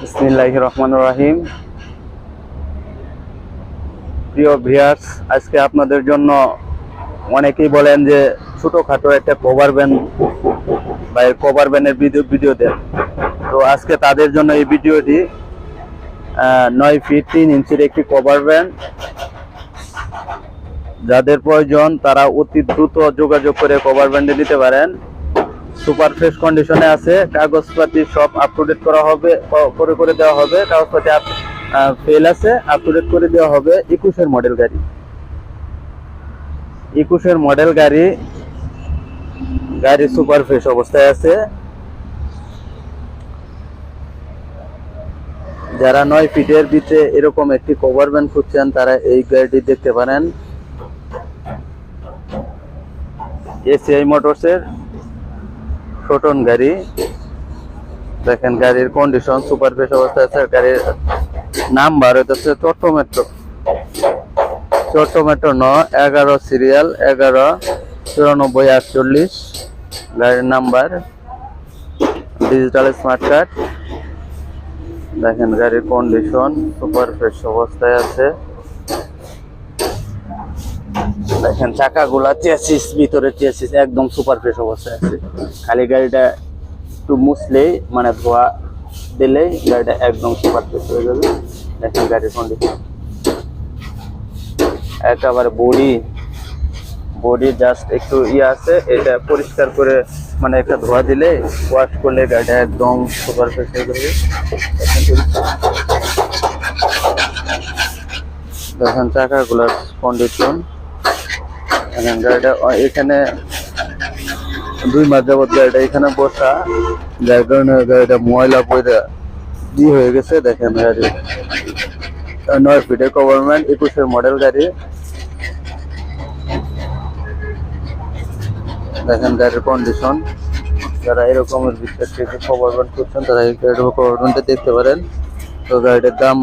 বিসমিল্লাহ রহমান রাহিম। প্রিয় ভিয়ার্স আজকে আপনাদের জন্য অনেকেই বলেন যে ছোটোখাটো একটা কভার ভ্যান বা এর কভার ভ্যানের ভিডিও ভিডিও দেন। তো আজকে তাদের জন্য এই ভিডিওটি নয় ফিট তিন ইঞ্চির একটি কভার ভ্যান যাদের প্রয়োজন তারা অতি দ্রুত যোগাযোগ করে কভার ব্যান্ডে নিতে পারেন। সুপার ফ্রেশ কন্ডিশনে আছে, কাগজপাতি সব আপ টু ডেট করা হবে করে করে দেওয়া হবে, কাগজপাতি ফেল আছে আপ করে দেওয়া হবে একুশের মডেল গাড়ি। একুশের মডেল গাড়ি গাড়ি সুপার ফ্রেশ অবস্থায় আছে। যারা নয় ফিটের ভিতরে এরকম একটি কভার খুঁজছেন, তারা এই গাড়িটি দেখতে পারেন। এসিআই মোটরসের ছোটন গাড়ি। দেখেন গাড়ির কন্ডিশন সুপার ফ্রেশ অবস্থায় আছে গাড়ির নাম্বার হইতেছে চট্ট মেট্রো চট্ট মেট্রো ন, এগারো সিরিয়াল এগারো, চুরানব্বই, আটচল্লিশ। গাড়ির নাম্বার ডিজিটাল স্মার্ট কার্ড দেখেন গাড়ির কন্ডিশন সুপার ফ্রেশ অবস্থায় আছে। দেখেন, চাকাগুলা চেসিস ভিতরে চেসিস একদম সুপার ফ্রেশ অবস্থায় আছে। খালি গাড়িটা একটু মুছলেই মানে ধোয়া দিলেই গাড়িটা একদম সুপার ফ্রেশ হয়ে যাবে। দেখেন গাড়ির কন্ডিশন একেবারে বডি বডি জাস্ট একটু ইয়ে আছে, এটা পরিষ্কার করে মানে একটা ধোয়া দিলে ওয়াশ করলে গাড়িটা একদম সুপার ফ্রেশ হয়ে যাবে। দেখেন চাকাগুলোর কন্ডিশন গাড়িটা এখানে দুই মাস যাবত গাড়িটা এখানে বসা, যার কারণে গাড়িটা ময়লা পয়লা ই হয়ে গেছে, দেখেন গাড়ি। নয় ফিটের গভর্নমেন্ট একুশের মডেল গাড়ি। দেখেন গাড়ির কন্ডিশন যারা এরকমের কিছু গভর্নমেন্ট করছেন, তারা এই গাড়ির গভর্নমেন্টে দেখতে পারেন। তো গাড়িটার দাম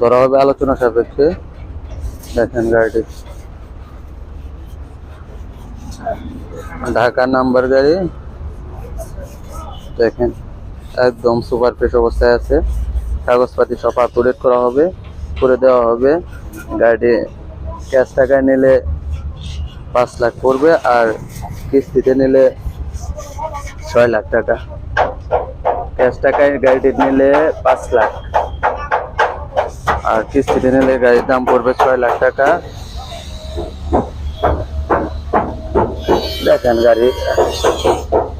ধরা হবে আলোচনা সাপেক্ষে। দেখেন গাড়িটি। ঢাকা নাম্বার গাড়ি। দেখেন, একদম সুপার ফ্রেশ অবস্থায় আছে। কাগজপাতি সব আপডেট করা হবে, করে দেওয়া হবে। গাড়িটি ক্যাশ টাকায় নিলে পাঁচ লাখ পড়বে আর কিস্তিতে নিলে ছয় লাখ টাকা। ক্যাশ টাকায় গাড়িটি নিলে পাঁচ লাখ। আর কিস্তিতে নিলে গাড়ির দাম পড়বে ছয় লাখ টাকা। দেখেন গাড়ি।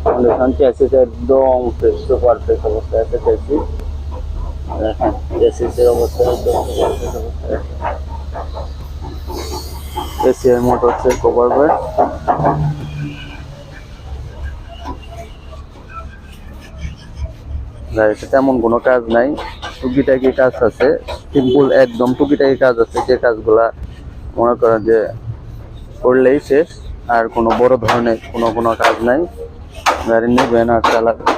কন্ডিশন চেসিস একদম অবস্থায় আছে চেসিস দেখেন চেসিসের অবস্থা একদম এসিআই গাড়িতে তেমন কোনো কাজ নাই। টুকিটাকি কাজ আছে সিম্পল একদম টুকিটাকি কাজ আছে। যে কাজগুলা মনে করেন যে করলেই শেষ। আর কোনো বড় ধরনের কোনো কোনো কাজ নাই। গাড়ি নেবেন আর চালাবেন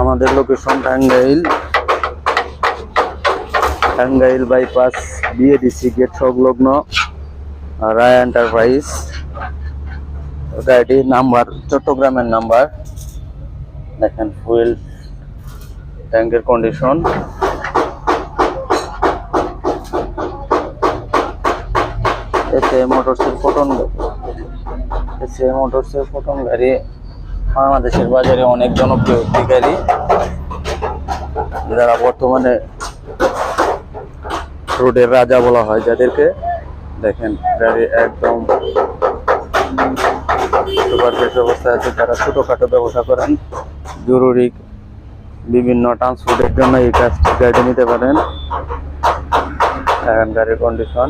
আমাদের location Tangail. Tangail bypass BADC gate সংলগ্ন রায় এন্টারপ্রাইজ গাড়িটির নাম্বার, চট্টগ্রামের নাম্বার। দেখেন ফুয়েল ট্যাঙ্কের কন্ডিশন এতে মোটরসের ফোটন এতে মোটরসের ফোটন গাড়ি। বাংলাদেশের বাজারে অনেক জনপ্রিয় একটি গাড়ি। যারা বর্তমানে রোডের রাজা বলা হয় যাদেরকে, দেখেন গাড়ি একদম সুপার ফ্রেশ অবস্থায় আছে। যারা ছোটোখাটো ব্যবসা করেন, জরুরি বিভিন্ন ট্রান্সপোর্টের জন্য এই কাজ গাড়ি নিতে পারেন। এখন গাড়ির কন্ডিশন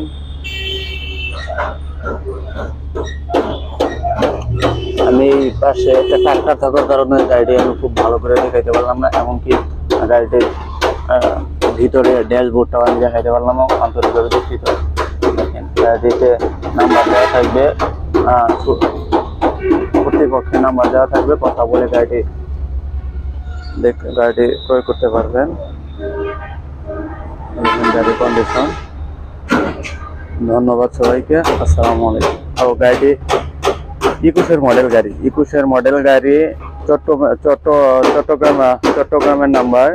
আমি পাশে একটা ট্রাক্টর থাকার কারণে গাড়িটি আমি খুব ভালো করে দেখাইতে পারলাম না, এমনকি গাড়িটির ভিতরে ড্যাশবোর্ডটাও আমি দেখাইতে পারলাম আন্তরিকভাবে দুঃখিত। গাড়িতে নাম্বার দেওয়া থাকবে কর্তৃপক্ষের নাম্বার দেওয়া থাকবে, কথা বলে গাড়িটি দেখ, গাড়িটি ক্রয় করতে পারবেন। গাড়ির কন্ডিশন ধন্যবাদ সবাইকে। আসসালামু আলাইকুম। ও গাড়িটি একুশের মডেল গাড়ি। একুশের মডেল গাড়ি চট্টগ্রাম চট্ট চট্টগ্রাম চট্টগ্রামের নাম্বার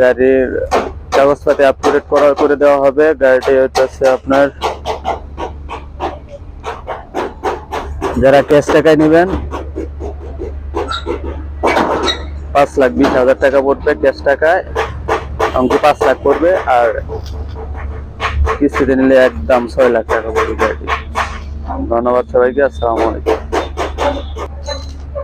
গাড়ির কাগজপাতি আপডেট করা করে দেওয়া হবে। গাড়িটি হচ্ছে আপনার যারা ক্যাশ টাকায় নেবেন, পাঁচ লাখ বিশ হাজার টাকা পড়বে ক্যাশ টাকায়। অঙ্ক পাঁচ লাখ পড়বে আর কিস্তিতে নিলে একদম ছয় লাখ টাকা পড়বে গাড়ি ধন্যবাদ সবাইকে, আসসালামু আলাইকুম।